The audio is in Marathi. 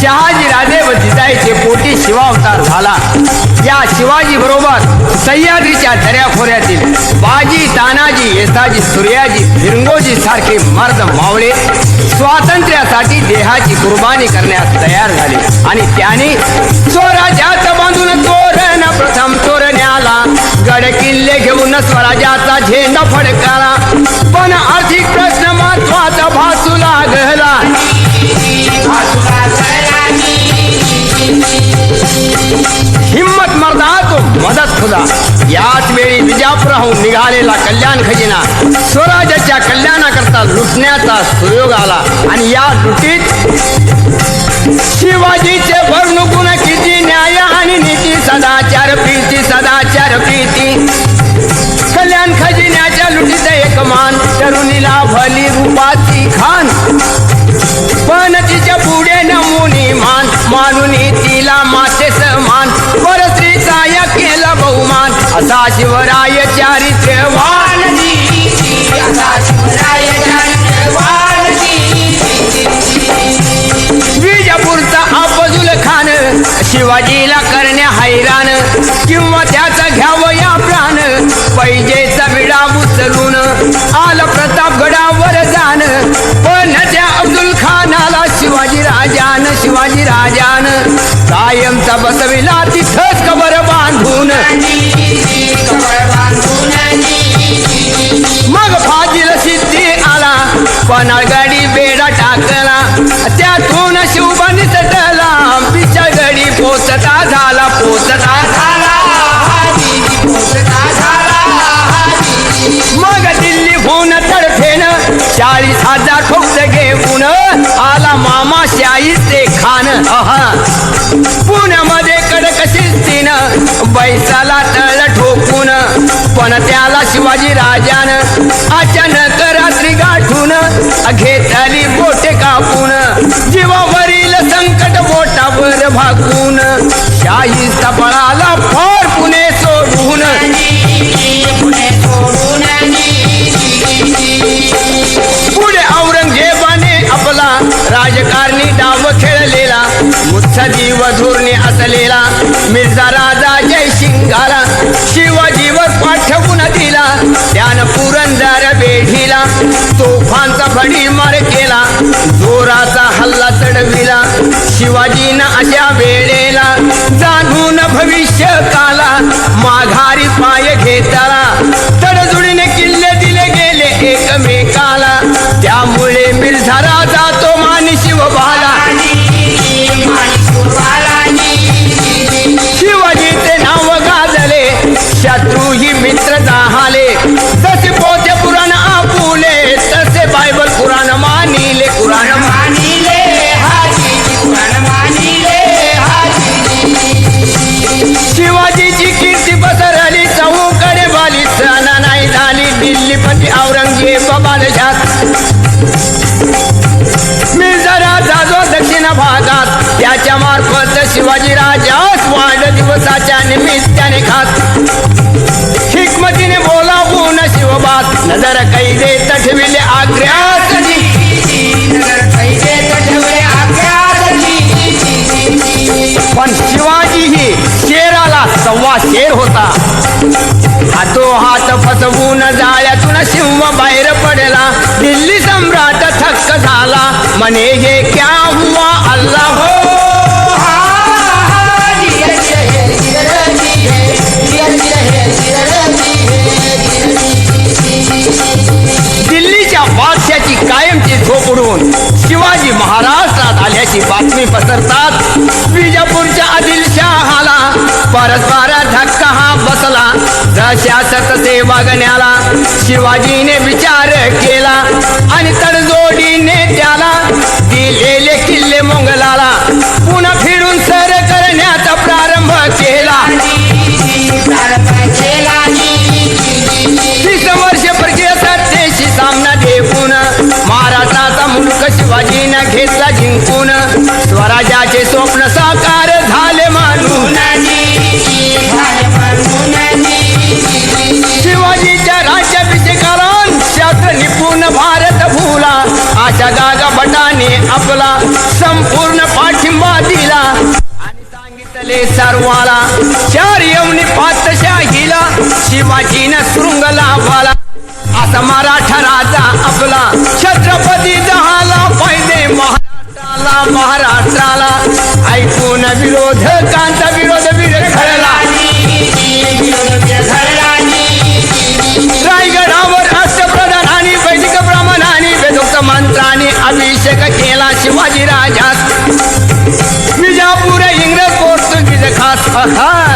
शहाजी राजे व जिजाईचे पोटी शिवावतार झाला. या शिवाजी बरोबर सह्याद्रीच्या दर्याखोऱ्यातील बाजी तानाजी येसाजी सूर्याजी भिरंगोजी सारखे मर्द मावळे स्वातंत्र्यासाठी देहाची कुर्बानी करण्यास तयार झाले. आणि त्याने स्वराज्यात बांधून तोरण प्रथम तोरण्याला गड किल्ले घेऊन स्वराज्याचा झेंडा फडकाला. पण मदत खुदा। याच वेळी विजापुराहून निघालेला कल्याण खजिना स्वराज्याच्या कल्याणाकरता लुटण्याचा सुयोग आला. आणि या लुटीत शिवाजीचे वर्णगुण किती न्याय आणि नीती सदाचार प्रीती सदाचार प्रीती. कल्याण खजिन्याच्या लुटीत एक मान तरुणीला भली रूपाची खान. पण तिच्या पुढे नमुनी मान मानुनी तिला माते समान बहुमान. असा शिवराय चारित्र्यवान विजापूरचा अफजुल खान. शिवाजीला करण्या हैराण किंवा त्याचा घ्यावं या प्राण. पैजेचा विडा उचलून आला पनाळगडी बेडा टाकला. त्यातून शिवबानी सटला बिचागडी पोचता झाला पोचता झाला. मग दिल्ली होऊन तडफेन चाळीस हजार फक्त घेऊन आला मामा शाहीचे खान पुण्यामध्ये कडक शिस्तीनं बैसाला तळ ठोकून. पण त्याला शिवाजी राजान अचानक घेतली बोटे कापून जीवावरील संकट बोटावर भागून शाही पळाला फार पुणे सोडून. पुढे औरंगजेबाने आपला राजकारणी डाव खेळलेला मुत्सदी धोरणे असलेला मिर्झा राजा जयसिंगाला शिवाजीवर पाठवून दिला ज्ञानपूर केला तोफांचा भडीमार केला जोराचा हल्ला चढविला शिवाजीनं अशा वेळेला जाणून भविष्य काला माघारी पाय घेताला. ahora जाळ्यातून बाहेर पडला दिल्ली सम्राट थक्क झाला. म्हणे हे क्या हुआ? अल्लाह हो. दिल्लीच्या बादशाची कायमची झोप उडवून शिवाजी महाराष्ट्रात आल्याची बातमी पसरतात. विजापूरच्या आदिलशहाला परस्पर धक्का हा बसला. जशा सतसे वागण्याला शिवाजीने विचार केला आणि तडजोडीने त्याला दिलेले किल्ले मोंगलाला पुन्हा फिरून सर करण्याचा प्रारंभ केला. तीस वर्ष सत्तेशी सामना देऊन महाराष्ट्राचा मुलक शिवाजीनं घेतला जिंकून. स्वराज्याचे स्वप्न साकार भारत भूला. आशा गागा भटाने आपला. संपूर्ण पाठिंबा दिला. आणि सांगितले सर्वाला चार येऊन पातशाहीला शिवाजीनं शृंग लाभला. असा मराठा राजा आपला. छत्रपती झाला पाहिजे महाराष्ट्राला महाराष्ट्राला. ऐकून विरोधकांचा शिवाजी राजा